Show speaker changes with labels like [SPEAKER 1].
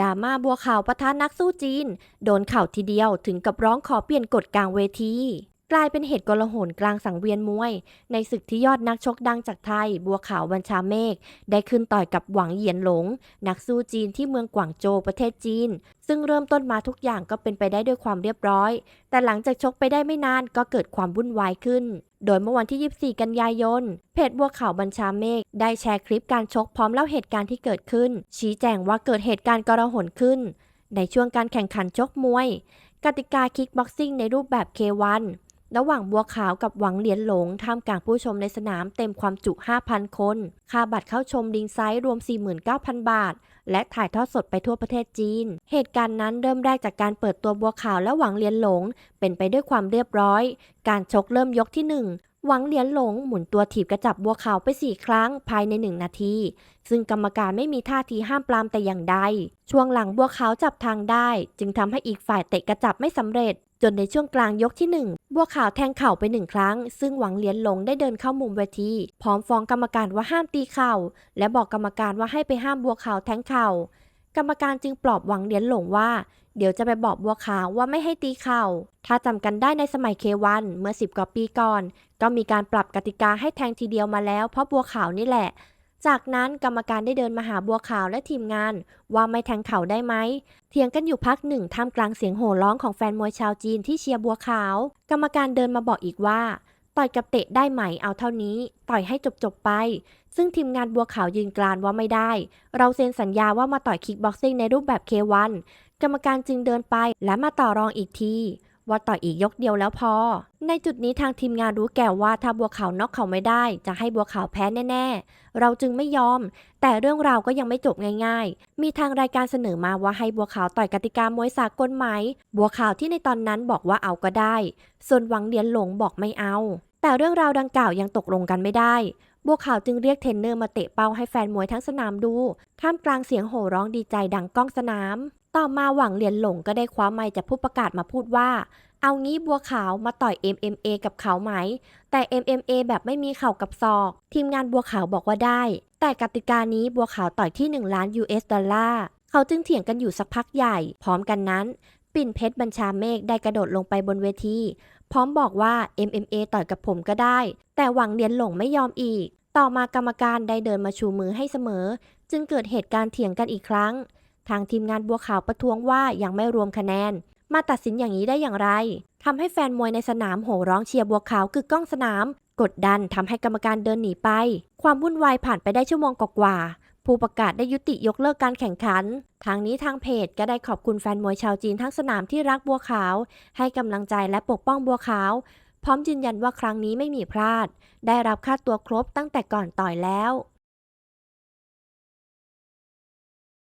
[SPEAKER 1] ดราม่าบัวขาวปะทะนักสู้จีน โดนเข่าทีเดียวถึงกับร้องขอเปลี่ยนกฎกลางเวที กลายเป็นเหตุกลหนกลางสังเวียนมวย ในศึกที่ยอดนักชกดังจากไทย บัวขาวบัญชาเมฆได้ขึ้นต่อยกับหวังเหยียนหลง นักสู้จีนที่เมืองกวางโจวประเทศจีน ซึ่งเริ่มต้นมาทุกอย่างก็เป็นไปได้ด้วยความเรียบร้อย แต่หลังจากชกไปได้ไม่นานก็เกิดความวุ่นวายขึ้น โดยเมื่อวันที่ 24 กันยายน เพจบัวขาวบัญชาเมฆได้แชร์คลิปการชกพร้อมเล่าเหตุการณ์ที่เกิดขึ้น ชี้แจงว่าเกิดเหตุการณ์กระหนขึ้น ในช่วงการแข่งขันชกมวย กติกาคิกบ็อกซิ่งในรูปแบบ K1 ระหว่างบัวขาวกับหวังเหรียญหลงท่ามกลางผู้ชมในสนามเต็มความจุ 5,000 คน ค่าบัตรเข้าชมดิงไซต์รวม 49,000 บาท และถ่ายทอดสดไปทั่วประเทศจีน เหตุการณ์นั้นเริ่มแรกจากการเปิดตัวบัวขาวและหวังเหรียญหลง เป็นไปด้วยความเรียบร้อย การชกเริ่มยกที่ 1 หวังเหรียญหลงหมุนตัวถีบกระจับบัวขาวไป 4 ครั้งภายใน 1 นาที ซึ่งกรรมการไม่มีท่าทีห้ามปรามแต่อย่างใด ช่วงหลังบัวขาวจับทางได้ จึงทำให้อีกฝ่ายเตะกระจับไม่สำเร็จ จนในช่วงกลางยกที่ 1 บัวขาวแทงเข่าไปหนึ่งครั้ง ซึ่งหวังเหรียญหลงได้เดินเข้ามุมเวที พร้อมฟ้องกรรมการว่าห้ามตีเข่า และบอกกรรมการว่าให้ไปห้ามบัวขาวแทงเข่า กรรมการจึงปลอบหวังเหรียญหลงว่า เดี๋ยวจะไปบอกบัวขาวว่าไม่ให้ตีเข่า ถ้าจำกันได้ในสมัยเควันเมื่อ 10กว่าปีก่อน ก็มีการปรับกติกาให้แทงทีเดียวมาแล้ว เพราะบัวขาวนี่แหละ จากนั้นกรรมการได้เดินมาหาบัวขาวและทีมงาน ว่าไม่แทงเข่าได้ไหม เถียงกันอยู่พักหนึ่งท่ามกลางเสียงโห่ร้องของแฟนมวยชาวจีนที่เชียร์บัวขาว กรรมการเดินมาบอกอีกว่า ต่อยกับเตะได้ไหมเอาเท่านี้ ต่อยให้จบๆไป ซึ่งทีมงานบัวขาวยืนกรานว่าไม่ได้ เราเซ็นสัญญาว่ามาต่อยคิกบ็อกซิ่งในรูปแบบ K1 กรรมการจึงเดินไปและมาต่อรองอีกที ว่าต่อยอีกยกเดียวแล้วพอ ในจุดนี้ทางทีมงานรู้แก่ว่าถ้าบัวขาวน็อกเขาไม่ได้ จะให้บัวขาวแพ้แน่ ๆ เราจึงไม่ยอม แต่เรื่องราวก็ยังไม่จบง่ายๆ มีทางรายการเสนอมาว่าให้บัวขาวต่อยกติกามวยสากลไหม บัวขาวที่ในตอนนั้นบอกว่าเอาก็ได้ ส่วนหวังเหรียญหลงบอกไม่เอา แต่เรื่องราวดังกล่าวยังตกลงกันไม่ได้ บัวขาวจึงเรียกเทนเนอร์มาเตะเป้าให้แฟนมวยทั้งสนามดู ท่ามกลางเสียงโห่ร้องดีใจดังก้องสนาม ต่อมาหวังเหรียญหลงก็ได้คว้าไมค์จากผู้ประกาศมาพูดว่า เอางี้บัวขาวมาต่อย MMA กับเขาไหม แต่ MMA แบบไม่มีเข่ากับศอก ทีมงานบัวขาวบอกว่าได้ แต่กติกานี้บัวขาวต่อยที่ 1 ล้าน US ดอลลาร์เขาจึงเถียงกันอยู่สักพักใหญ่ พร้อมกันนั้น ปิ่นเพชรบัญชาเมฆได้กระโดดลงไปบนเวที พร้อมบอกว่า MMA ต่อยกับผมก็ได้ แต่หวังเหรียญหลงไม่ยอมอีก ต่อมากรรมการได้เดินมาชูมือให้เสมอ จึงเกิดเหตุการณ์เถียงกันอีกครั้ง ทางทีมงานบัวขาวประท้วงว่ายังไม่รวมคะแนน มาตัดสินอย่างนี้ได้อย่างไรทำให้แฟนมวยในสนามโห่ร้องเชียร์บัวขาวกึกก้องสนาม กดดันทำให้กรรมการเดินหนีไป ความวุ่นวายผ่านไปได้ชั่วโมงกว่า ผู้ประกาศได้ยุติยกเลิกการแข่งขัน ทางนี้ทางเพจก็ได้ขอบคุณแฟนมวยชาวจีนทั้งสนามที่รักบัวขาว ให้กำลังใจและปกป้องบัวขาว พร้อมยืนยันว่าครั้งนี้ไม่มีพลาด ได้รับค่าตัวครบตั้งแต่ก่อนต่อยแล้ว